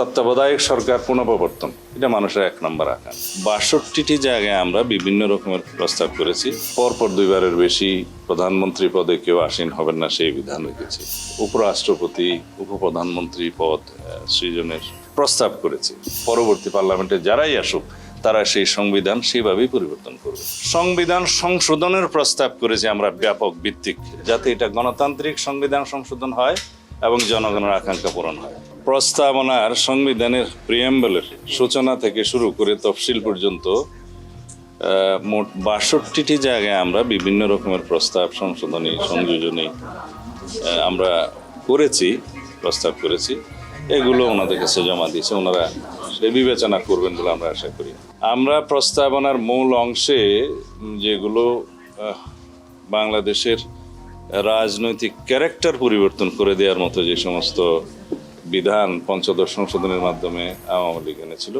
তত্ত্বাবধায়ক সরকার পুনঃপ্রবর্তন। এটা মানুষের এক নম্বর আকাঙ্ক্ষা। বাষট্টিটি জায়গায় আমরা বিভিন্ন রকমের প্রস্তাব করেছি। পরপর দুইবারের বেশি প্রধানমন্ত্রী পদে কেউ আসীন হবেন না সেই বিধান রেখেছি। উপরাষ্ট্রপতি, উপপ্রধানমন্ত্রী পদ সৃজনের প্রস্তাব করেছি। পরবর্তী পার্লামেন্টে যারাই আসুক, তারা সেই সংবিধান সেভাবেই পরিবর্তন করবে। সংবিধান সংশোধনের প্রস্তাব করেছি আমরা ব্যাপক ভিত্তিক। যাতে এটা গণতান্ত্রিক সংবিধান সংশোধন হয় এবং জনগণের আকাঙ্ক্ষা পূরণ হয়। প্রস্তাবনার সংবিধানের প্রিয়াম্বলের সূচনা থেকে শুরু করে তফসিল পর্যন্ত মোট বাষট্টিটি জায়গায় আমরা বিভিন্ন রকমের প্রস্তাব, সংশোধনী, সংযোজনী আমরা করেছি, প্রস্তাব করেছি। এগুলো ওনাদের কাছে জমা দিয়েছে, ওনারা সে বিবেচনা করবেন বলে আমরা আশা করি। আমরা প্রস্তাবনার মূল অংশে যেগুলো বাংলাদেশের রাজনৈতিক ক্যারেক্টার পরিবর্তন করে দেওয়ার মতো যে সমস্ত বিধান পঞ্চদশ সংশোধনের মাধ্যমে আওয়ামী লীগ এনেছিল।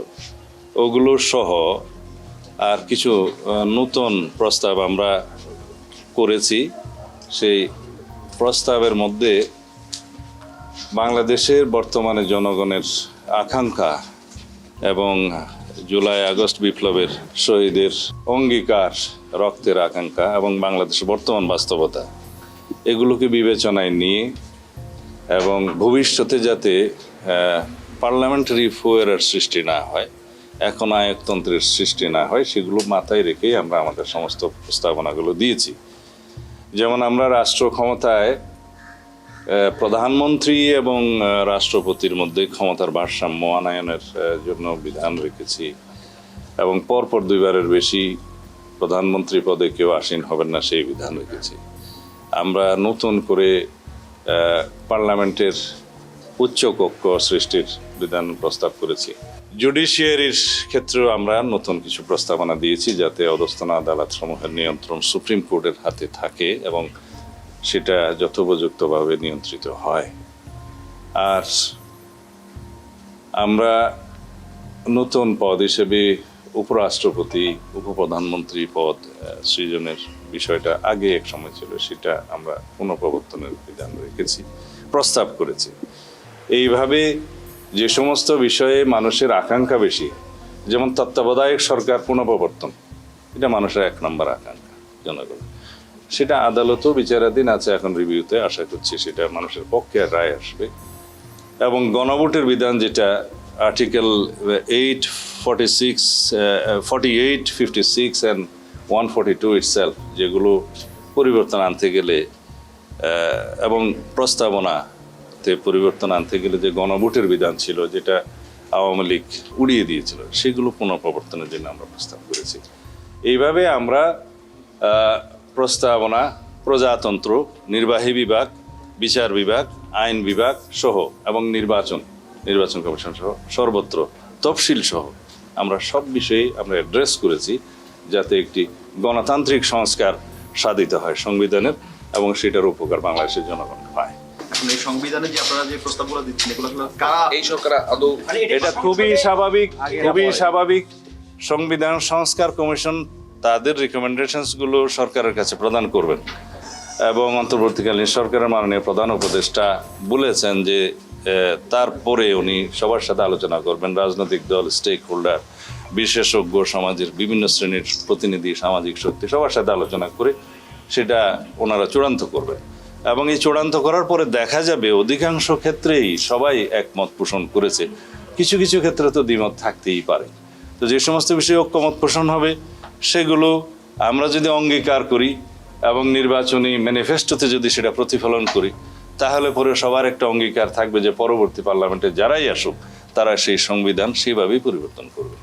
ওগুলো সহ আর কিছু নতুন প্রস্তাব আমরা করেছি। সেই প্রস্তাবের মধ্যে বাংলাদেশের বর্তমানে জনগণের আকাঙ্ক্ষা এবং জুলাই আগস্ট বিপ্লবের শহীদের অঙ্গীকার, রক্তের আকাঙ্ক্ষা এবং বাংলাদেশের বর্তমান বাস্তবতা, এগুলোকে বিবেচনায় নিয়ে এবং ভবিষ্যতে যাতে পার্লামেন্টারি ফোয়ারের সৃষ্টি না হয়, এখন আয়কতন্ত্রের সৃষ্টি না হয়, সেগুলো মাথায় রেখেই আমরা আমাদের সমস্ত প্রস্তাবনাগুলো দিয়েছি। যেমন আমরা রাষ্ট্র ক্ষমতায় প্রধানমন্ত্রী এবং রাষ্ট্রপতির মধ্যে ক্ষমতার ভারসাম্য আনায়নের জন্য বিধান রেখেছি এবং পরপর দুইবারের বেশি প্রধানমন্ত্রী পদে কেউ আসীন হবেন না, সেই বিধান রেখেছি। আমরা নতুন করে পার্লামেন্টের উচ্চকক্ষ সৃষ্টির বিধান প্রস্তাব করেছি। জুডিশিয়ারির ক্ষেত্রেও আমরা নতুন কিছু প্রস্তাবনা দিয়েছি যাতে অধস্তন আদালত সমূহের নিয়ন্ত্রণ সুপ্রিম কোর্টের হাতে থাকে এবং সেটা যথোপযুক্তভাবে নিয়ন্ত্রিত হয়। আর আমরা নতুন পদ হিসেবে উপরাষ্ট্রপতি, উপপ্রধানমন্ত্রী পদ সৃজনের বিষয়টা আগে এক সময় ছিল, সেটা আমরা পুনঃপ্রবর্তনের বিধান রেখেছি, প্রস্তাব করেছি। এইভাবে যে সমস্ত বিষয়ে মানুষের আকাঙ্ক্ষা বেশি, যেমন তত্ত্বাবধায়ক সরকার পুনঃপ্রবর্তন, এটা মানুষের এক নম্বর আকাঙ্ক্ষা, জনগণ। সেটা আদালতও বিচারাধীন আছে এখন রিভিউতে, আশা করছি সেটা মানুষের পক্ষে রায় আসবে। এবং গণভোটের বিধান যেটা, article eight forty six forty eight fifty six and one forty two itself যেগুলো পরিবর্তন আনতে গেলে এবং প্রস্তাবনাতে পরিবর্তন আনতে গেলে যে গণভোটের বিধান ছিল, যেটা আওয়ামী লীগ উড়িয়ে দিয়েছিল, সেগুলো পুনঃপ্রবর্তনের জন্য আমরা প্রস্তাব করেছি। এইভাবে আমরা প্রস্তাবনা, প্রজাতন্ত্র, নির্বাহী বিভাগ, বিচার বিভাগ, আইন বিভাগ সহ, এবং নির্বাচন নির্বাচন কমিশন সহ, সর্বত্র তফসিল সহ আমরা সব বিষয়ে আমরা অ্যাড্রেস করেছি যাতে একটি গণতান্ত্রিক সংস্কার সাধিত হয় সংবিধানের এবং সেটার উপকার বাংলাদেশের জনগণ পায় সংবিধানে যে আপনারা যে প্রস্তাবগুলো দিচ্ছেন এগুলো কারা এই সরকার আদৌ এটা খুবই স্বাভাবিক খুবই স্বাভাবিক। সংবিধান সংস্কার কমিশন তাদের রিকমেন্ডেশনসগুলো সরকারের কাছে প্রদান করবেন। এবং অন্তর্বর্তীকালীন সরকারের মাননীয় প্রধান উপদেষ্টা বলেছেন যে তারপরে উনি সবার সাথে আলোচনা করবেন, রাজনৈতিক দল স্টেক হোল্ডার বিশেষজ্ঞ, সমাজের বিভিন্ন শ্রেণির প্রতিনিধি, সামাজিক শক্তি, সবার সাথে আলোচনা করে সেটা ওনারা চূড়ান্ত করবেন। এবং এই চূড়ান্ত করার পরে দেখা যাবে অধিকাংশ ক্ষেত্রেই সবাই একমত পোষণ করেছে। কিছু কিছু ক্ষেত্রে তো দ্বিমত থাকতেই পারে। তো যে সমস্ত বিষয়ে ঐক্যমত পোষণ হবে, সেগুলো আমরা যদি অঙ্গীকার করি এবং নির্বাচনী ম্যানিফেস্টোতে যদি সেটা প্রতিফলন করি তাহলে পরে সবার একটা অঙ্গীকার থাকবে যে পরবর্তী পার্লামেন্টে যারাই আসুক, তারা সেই সংবিধান সেভাবেই পরিবর্তন করবে।